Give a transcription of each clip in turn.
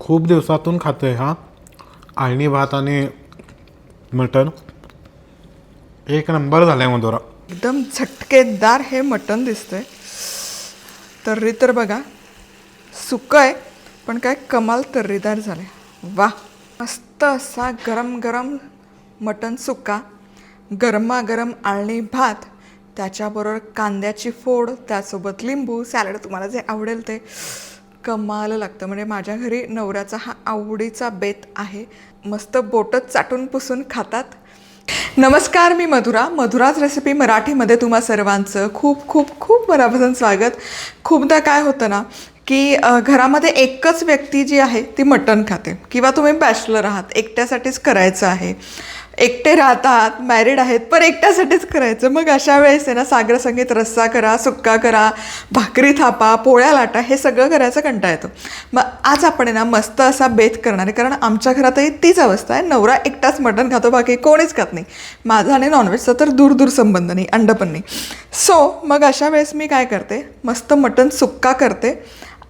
खूप दिवसातून खातो आहे हा. आळणी भात आणि मटण. एक नंबर झाला आहे मधुरा. एकदम झटकेदार हे मटण दिसतंय. तर्री तर बघा सुकं आहे पण काय कमाल तर्रीदार झाले. वा मस्त असा गरम गरम मटण सुका गरमागरम आळणी भात त्याच्याबरोबर कांद्याची फोड त्यासोबत लिंबू सॅलड तुम्हाला जे आवडेल ते. कमाल लागतं. म्हणजे माझ्या घरी नवऱ्याचा हा आवडीचा बेत आहे. मस्त बोटच चाटून पुसून खातात. नमस्कार मी मधुरा. मधुराज रेसिपी मराठीमध्ये तुम्हा सर्वांचं खूप खूप खूप मनापासून स्वागत. खूपदा काय होतं ना की घरामध्ये एकच व्यक्ती जी आहे ती मटण खाते. किंवा तुम्ही बॅचलर आहात एकट्यासाठीच करायचं आहे. एकटे राहतात मॅरिड आहेत पण एकट्यासाठीच करायचं. मग अशा वेळेस आहे ना सागर संगीत रस्सा करा सुक्का करा भाकरी थापा पोळ्या लाटा हे सगळं करायचं कंटा येतो. मग आज आपण आहे ना मस्त असा बेत करणार आहे. कारण आमच्या घरातही तीच अवस्था आहे. नवरा एकटाच मटण खातो बाकी कोणीच खात नाही. माझा आणि नॉनव्हेजचा तर दूर दूर संबंध नाही अंड पण नाही. सो मग अशा वेळेस मी काय करते? मस्त मटण सुक्का करते.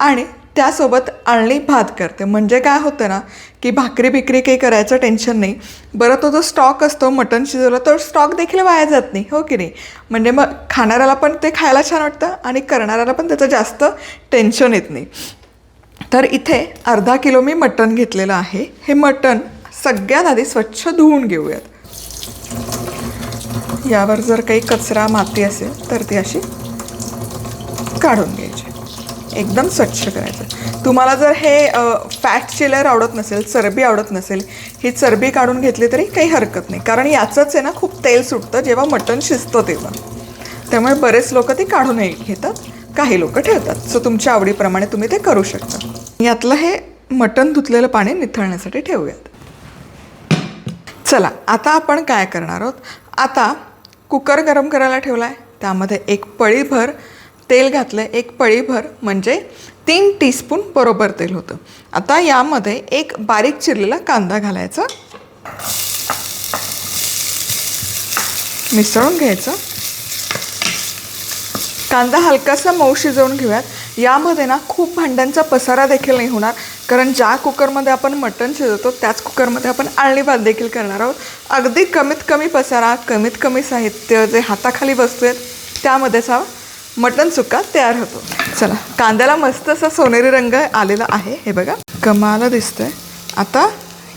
आणि त्यासोबत आळणी भात करते. म्हणजे काय होतं ना की भाकरी बिकरी काही करायचं टेन्शन नाही. बरं तो जो स्टॉक असतो मटण शिजवला तो स्टॉक देखील वाया जात नाही. हो की नाही? म्हणजे मग खाणाऱ्याला पण ते खायला छान वाटतं आणि करणाऱ्याला पण त्याचं जास्त टेन्शन येत नाही. तर इथे अर्धा किलो मी मटण घेतलेलं आहे. हे मटण सगळ्यात आधी स्वच्छ धुवून घेऊयात. यावर जर काही कचरा माती असेल तर ती अशी काढून घ्यायची. एकदम स्वच्छ करायचं. तुम्हाला जर हे फॅट चिलर आवडत नसेल चरबी आवडत नसेल ही चरबी काढून घेतली तरी काही हरकत नाही. कारण याचंच आहे ना खूप तेल सुटतं जेव्हा मटण शिजतं तेव्हा. त्यामुळे बरेच लोक ते काढूनही घेतात काही लोक ठेवतात. सो तुमच्या आवडीप्रमाणे तुम्ही ते करू शकता. यातलं हे मटण धुतलेलं पाणी निथळण्यासाठी ठेवूयात. चला आता आपण काय करणार आहोत? आता कुकर गरम करायला ठेवला आहे त्यामध्ये एक पळीभर तेल घातलं एक पळीभर म्हणजे तीन टीस्पून बरोबर तेल होतं. आता यामध्ये एक बारीक चिरलेला कांदा घालायचा. मिसळून घ्यायचं. कांदा हलकासा मऊ शिजवून घेऊयात. यामध्ये ना खूप भांड्यांचा पसारा देखील नाही होणार कारण ज्या कुकरमध्ये आपण मटण शिजवतो त्याच कुकरमध्ये आपण आळणी भात देखील करणार आहोत. अगदी कमीत कमी पसारा कमीत कमी साहित्य जे हाताखाली बसतोय त्यामध्येच हा मटण सुक्का तयार होतो. चला कांद्याला मस्त असा सोनेरी रंग आलेला आहे हे बघा. कमाला दिसतंय. आता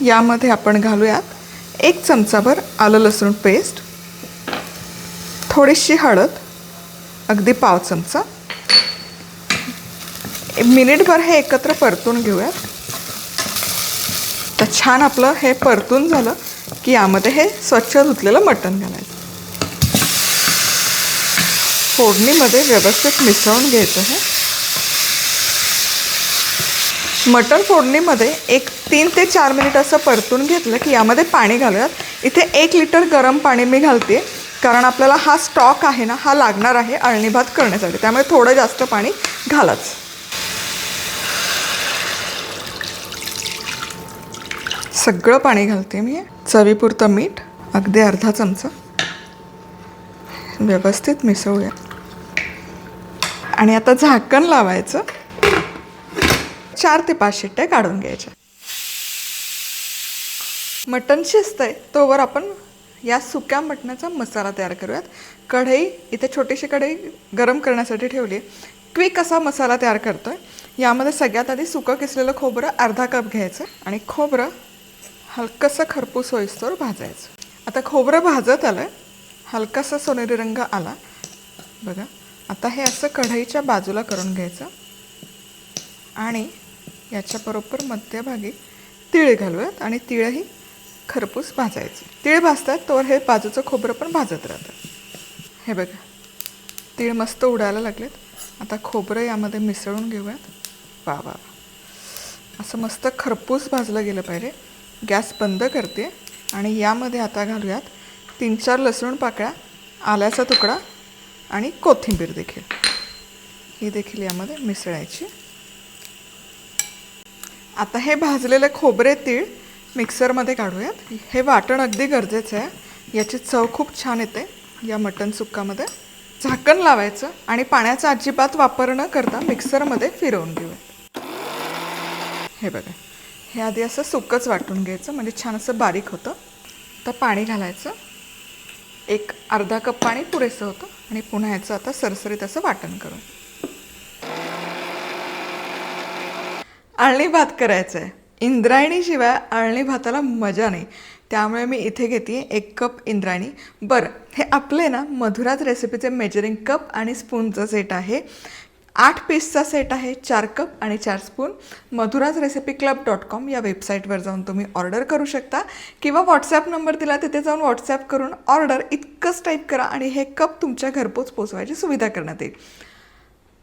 यामध्ये आपण घालूयात एक चमचाभर आलं लसूण पेस्ट थोडीशी हळद अगदी पाव चमचा. मिनिटभर हे एकत्र परतून घेऊयात. तर छान आपलं हे परतून झालं की यामध्ये हे स्वच्छ धुतलेलं मटण घालायचं. फोडणीमध्ये व्यवस्थित मिसळून घ्यायचं आहे. मटण फोडणीमध्ये एक तीन ते चार मिनिट असं परतून घेतलं की यामध्ये पाणी घालूयात. इथे एक लिटर गरम पाणी मी घालते. कारण आपल्याला हा स्टॉक आहे ना हा लागणार आहे अळणी भात करण्यासाठी. त्यामुळे थोडं जास्त पाणी घालाच. सगळं पाणी घालते मी. चवीपुरतं मीठ अगदी अर्धा चमचा. व्यवस्थित मिसळूया. आणि आता झाकण लावायचं. चार ते पाच शिट्ट्या काढून घ्यायच्या. मटण शिजतंय तोवर आपण या सुक्या मटणाचा मसाला तयार करूयात. कढई इथे छोटीशी कढई गरम करण्यासाठी ठेवली क्विक असा मसाला तयार करतो आहे यामध्ये सगळ्यात आधी सुकं किसलेलं खोबरं अर्धा कप घ्यायचं आणि खोबरं हलकंसं खरपूस होईस्तोवर भाजायचं. आता खोबरं भाजत आलं हलकासा सोनेरी रंग आला. बघा. आता हे असं कढईच्या बाजूला करून घ्यायचं. आणि याच्याबरोबर मध्यभागी तीळ घालूयात आणि तीळही खरपूस भाजायचं. तीळ भाजतात तोवर हे बाजूचं खोबरं पण भाजत राहतं. हे बघा तीळ मस्त उडायला लागलेत. आता खोबरं यामध्ये मिसळून घेऊयात. वा वा वा. असं मस्त खरपूस भाजलं गेलं पाहिजे. गॅस बंद करते. आणि यामध्ये आता घालूयात तीन चार लसूण पाकळ्या आल्याचा तुकडा आणि कोथिंबीर देखील. ही देखील यामध्ये मिसळायची. आता हे भाजलेले खोबरे तीळ मिक्सरमध्ये काढूयात. हे वाटण अगदी गरजेचं आहे. याची चव खूप छान येते. या मटण सुक्कामध्ये झाकण लावायचं आणि पाण्याचा अजिबात वापर न करता मिक्सरमध्ये फिरवून घेऊयात. हे बघा. हे आधी असं सुकंच वाटून घ्यायचं म्हणजे छान असं बारीक होतं. तर पाणी घालायचं. एक अर्धा कप पाणी पुरेसं होतं आणि पुन्हा ह्याचं आता सरसरीत असं वाटण करू आळणी भात करायचं आहे इंद्रायणीशिवाय आळणी भाताला मजा नाही. त्यामुळे मी इथे घेते एक कप इंद्रायणी. बरं हे आपले ना मधुराज रेसिपीचे मेजरिंग कप आणि स्पूनचं सेट आहे. आठ पीसचा सेट आहे चार कप आणि चार spoon Madhura's recipe club dot com या वेबसाईटवर जाऊन तुम्ही ऑर्डर करू शकता. किंवा व्हॉट्सॲप नंबर दिला तिथे जाऊन व्हॉट्सॲप करून ऑर्डर इतकंच टाईप करा आणि हे कप तुमच्या घरपोच पोचवायची सुविधा करण्यात येईल.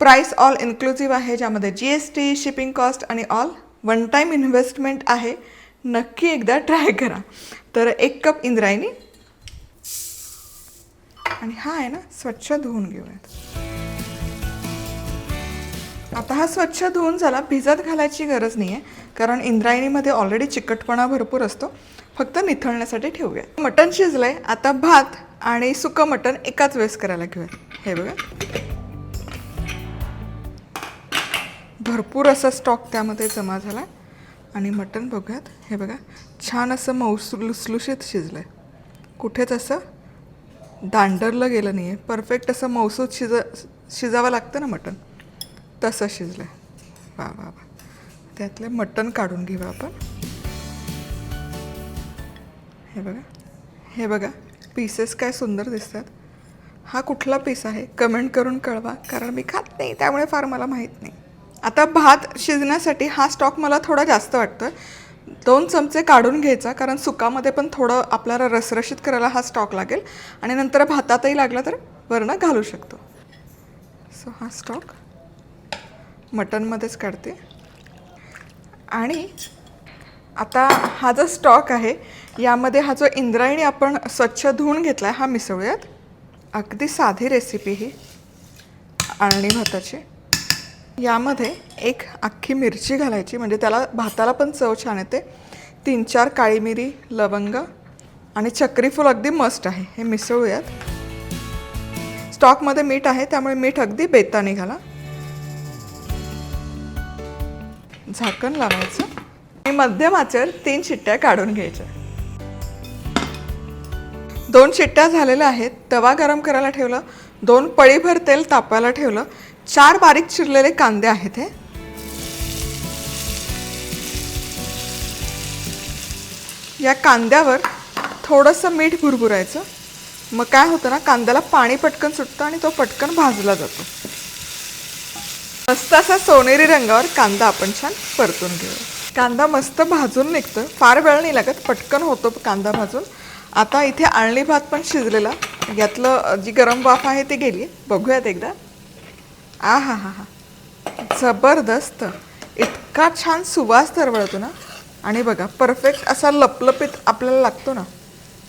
प्राईस ऑल इन्क्लुझिव्ह आहे ज्यामध्ये G S T shipping cost आणि ऑल वन टाईम इन्व्हेस्टमेंट आहे. नक्की एकदा ट्राय करा. तर एक कप इंद्रायणी. आणि हा आहे ना स्वच्छ धुवून घेऊयात. आता हा स्वच्छ धुवून झाला. भिजत घालायची गरज नाही आहे कारण इंद्रायणीमध्ये ऑलरेडी चिकटपणा भरपूर असतो. फक्त निथळण्यासाठी ठेवूया. मटण शिजलंय. आता भात आणि सुकं मटण एकाच वेळेस करायला घेऊयात हे बघा. भरपूर असा स्टॉक त्यामध्ये जमा झाला. आणि मटण बघूयात. हे बघा. छान असं मऊस लुसलुशीत शिजलं आहे कुठेच असं दांडरलं गेलं नाही आहे परफेक्ट असं मौसूद शिज शिजावं लागतं ना मटण. तसं शिजलं आहे वा वा वा. त्यातले मटण काढून घेऊ आपण. हे बघा. हे बघा. पीसेस काय सुंदर दिसतात. हा कुठला पीस आहे? कमेंट करून कळवा. कारण मी खात नाही त्यामुळे फार मला माहीत नाही. आता भात शिजण्यासाठी हा स्टॉक मला थोडा जास्त वाटतो आहे दोन चमचे काढून घ्यायचा कारण सुकामध्ये पण थोडं आपल्याला रसरशीत करायला हा स्टॉक लागेल. आणि नंतर भातातही लागला तर वरणं घालू शकतो. सो हा स्टॉक मटनमध्येच काढते. आणि आता हा जो स्टॉक आहे यामध्ये हा जो इंद्रायणी आपण स्वच्छ धुवून घेतला आहे हा मिसळूयात. अगदी साधी रेसिपी ही आळणी भाताची. यामध्ये एक अख्खी मिरची घालायची म्हणजे त्याला भाताला पण चव छान येते. तीन चार काळी मिरी लवंग आणि चक्रीफूल अगदी मस्ट आहे. हे मिसळूयात. स्टॉकमध्ये मीठ आहे त्यामुळे मीठ अगदी बेताने घाला. झाकण लावायचं. आणि मध्यम आचेवर तीन शिट्ट्या काढून घ्यायच्या. दोन शिट्ट्या झालेल्या आहेत. तवा गरम करायला ठेवलं. दोन पळीभर तेल तापायला ठेवलं. चार बारीक चिरलेले कांदे आहेत हे. या कांद्यावर थोडंसं मीठ भुरभुरायचं. मग काय होतं ना कांद्याला पाणी पटकन सुटतं आणि तो पटकन भाजला जातो. मस्त असा सोनेरी रंगावर कांदा आपण छान परतून घेऊया कांदा मस्त भाजून निघतो फार वेळ नाही लागत पटकन होतो कांदा भाजून. आता इथे आळणी भात पण शिजलेला. यातलं जी गरम वाफ आहे ती गेली. बघूयात एकदा. आ हा हा हा. जबरदस्त. इतका छान सुवास तरवळतो ना. आणि बघा परफेक्ट असा लपलपीत आपल्याला लागतो ना.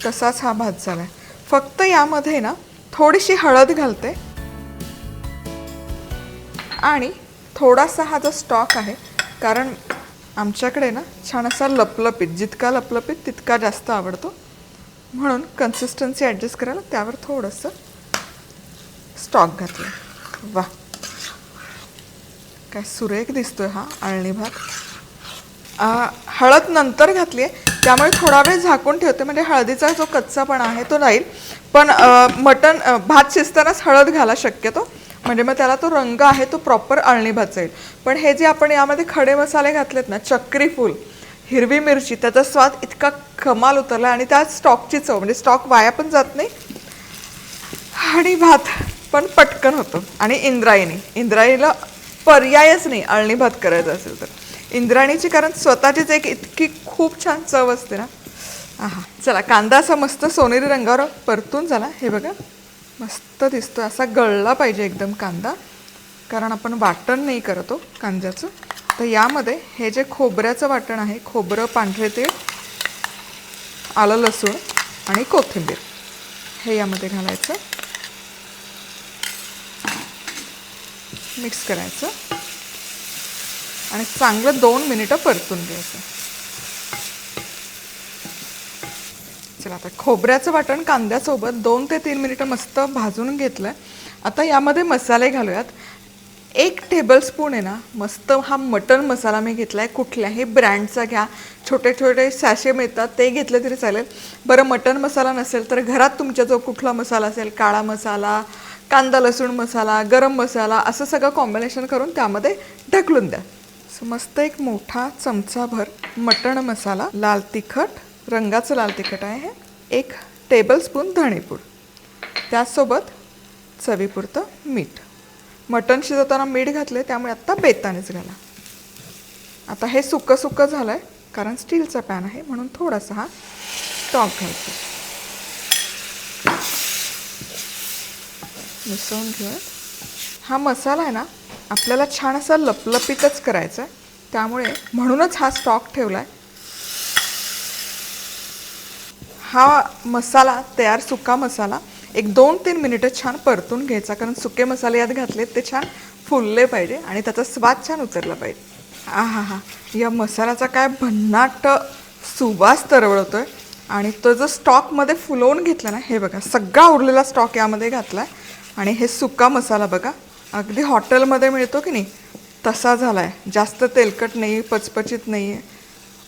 तसाच हा भात झाला आहे फक्त यामध्ये ना थोडीशी हळद घालते. आणि थोडासा हा जो स्टॉक आहे कारण आमच्याकडे ना छान असा लपलपीत जितका लपलपीत तितका जास्त आवडतो. म्हणून कन्सिस्टन्सी ॲडजस्ट करायला त्यावर थोडंसं स्टॉक घातलं. वा काय सुरेख दिसतोय हा आळणी भात. हळद नंतर घातली आहे त्यामुळे थोडा वेळ झाकून ठेवते म्हणजे हळदीचा जो कच्चापणा आहे तो राहील पण मटण भात शिजतानाच हळद घाला शक्यतो. म्हणजे मग त्याला तो रंग आहे तो प्रॉपर आळणी येईल. पण हे जे आपण यामध्ये खडे मसाले घातलेत ना चक्री फूल हिरवी मिरची त्याचा स्वाद इतका कमाल उतरला आणि त्यात स्टॉकची चव म्हणजे स्टॉक वाया पण जात नाही आणि भात पण पटकन होतो. आणि इंद्रायणी इंद्रायणीला पर्यायच नाही अळणी भात करायचा असेल तर. इंद्रायणीची कारण स्वतःचीच एक इतकी खूप छान चव असते ना. हा चला कांदा असा मस्त सोनेरी रंगावर परतून झाला. हे बघा. मस्त दिसतो असा गळला पाहिजे एकदम कांदा. कारण आपण वाटण नाही करतो कांद्याचं. तर यामध्ये हे जे खोबऱ्याचं वाटण आहे खोबरं पांढरे तेल आलं लसूण आणि कोथिंबीर. हे यामध्ये घालायचं. मिक्स करायचं. आणि चांगलं दोन मिनिटं परतून घ्यायचं. चला आता खोबऱ्याचं वाटण कांद्यासोबत दोन ते तीन मिनिटं मस्त भाजून घेतलं आहे आता यामध्ये मसाले घालूयात. एक टेबलस्पून आहे ना मस्त हा मटन मसाला मी घेतला आहे कुठल्याही ब्रँडचा घ्या. छोटे छोटे सॅशे मिळतात ते घेतले तरी चालेल. बरं मटन मसाला नसेल तर घरात तुमच्या जो कुठला मसाला असेल काळा मसाला कांदा लसूण मसाला गरम मसाला असं सगळं कॉम्बिनेशन करून त्यामध्ये ढकलून द्या. सो मस्त एक मोठा चमचाभर मटण मसाला लाल तिखट रंगाचं लाल तिखट आहे. हे एक टेबलस्पून धणेपूड. त्याचसोबत चवीपुरतं मीठ. मटण शिजवताना मीठ घातले त्यामुळे आत्ता बेतानेच घाला. आता हे सुकं सुकं झालं आहे कारण स्टीलचा पॅन आहे म्हणून थोडासा हा स्टॉक घ्यायचा मिसळून घेऊया हा मसाला आहे ना आपल्याला छान असा लपलपीतच करायचा आहे त्यामुळे म्हणूनच हा स्टॉक ठेवला आहे हा मसाला तयार सुका मसाला एक दोन तीन मिनिटं छान परतून घ्यायचा कारण सुके मसाले यात घातलेत ते छान फुलले पाहिजे आणि त्याचा स्वाद छान उतरला पाहिजे. आ हा हा या मसाल्याचा काय भन्नाट सुवास तरवळतो आहे आणि तो जो स्टॉकमध्ये फुलवून घेतला ना हे बघा सगळा उरलेला स्टॉक यामध्ये घातला आहे आणि हे सुका मसाला बघा अगदी हॉटेलमध्ये मिळतो की नाही तसा झाला आहे जास्त तेलकट नाही पचपचित नाही आहे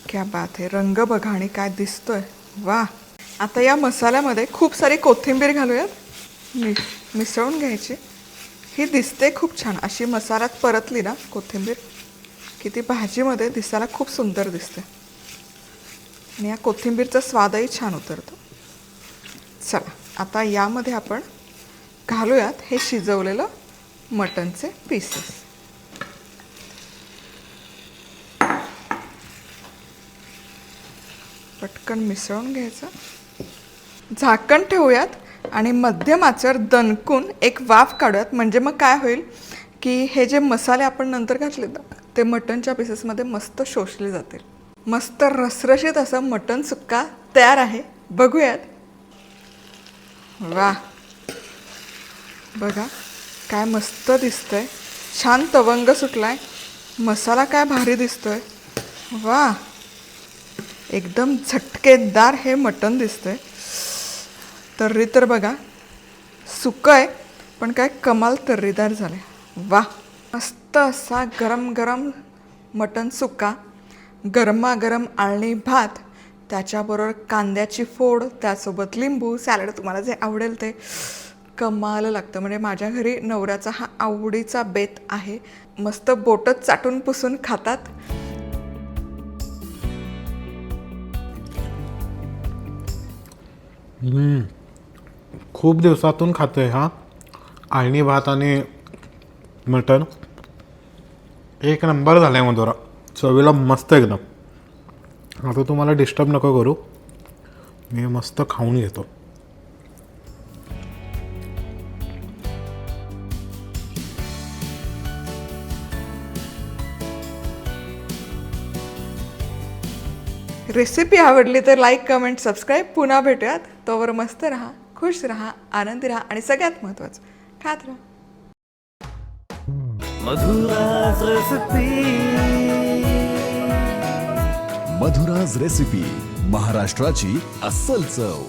क्या बात आहे रंग बघा आणि काय दिसतोय. वा आता या मसाल्यामध्ये खूप सारी कोथिंबीर घालूयात. मि मिसळून घ्यायची. ही दिसते खूप छान. अशी मसाल्यात परतली ना कोथिंबीर की ती भाजीमध्ये दिसायला खूप सुंदर दिसते. आणि या कोथिंबीरचा स्वादही छान उतरतो. चला आता यामध्ये आपण घालूयात हे शिजवलेलं मटनचे पीसेस पटकन मिसळून घ्यायचं. झाकण ठेवूयात आणि मध्यमाचर दणकून एक वाफ काढूयात. म्हणजे मग काय होईल की हे जे मसाले आपण नंतर घातले ते मटनच्या पीसेसमध्ये मस्त शोषले जातील. मस्त रसरशीत असं मटन सुक्का तयार आहे. बघूयात. वा बघा काय मस्त दिसतंय. छान तवंग सुटलाय. मसाला काय भारी दिसतोय. वा एकदम झटकेदार हे मटण दिसतंय. तर्री तर बघा सुकं आहे पण काय कमाल तर्रीदार झाले. वा मस्त असा गरम गरम मटण सुका गरमागरम आळणी भात त्याच्याबरोबर कांद्याची फोड त्यासोबत लिंबू सॅलड तुम्हाला जे आवडेल ते. कमाल लागतं. म्हणजे माझ्या घरी नवऱ्याचा हा आवडीचा बेत आहे. मस्त बोटच चाटून पुसून खातात. खूप दिवसातून खातो आहे हा. आळणी भात आणि मटण. एक नंबर झाला आहे मधुरा. चवीला मस्त एकदम. आता तुम्हाला डिस्टर्ब नको करू. मी मस्त खाऊन घेतो. रेसिपी आवडली तर लाईक कमेंट सबस्क्राईब पुन्हा भेटूयात. तोवर मस्त राहा. खुश राहा आनंदी राहा आणि सगळ्यात महत्त्वाचं खात राहा. मधुराज रेसिपी मधुराज रेसिपी महाराष्ट्राची अस्सल चव.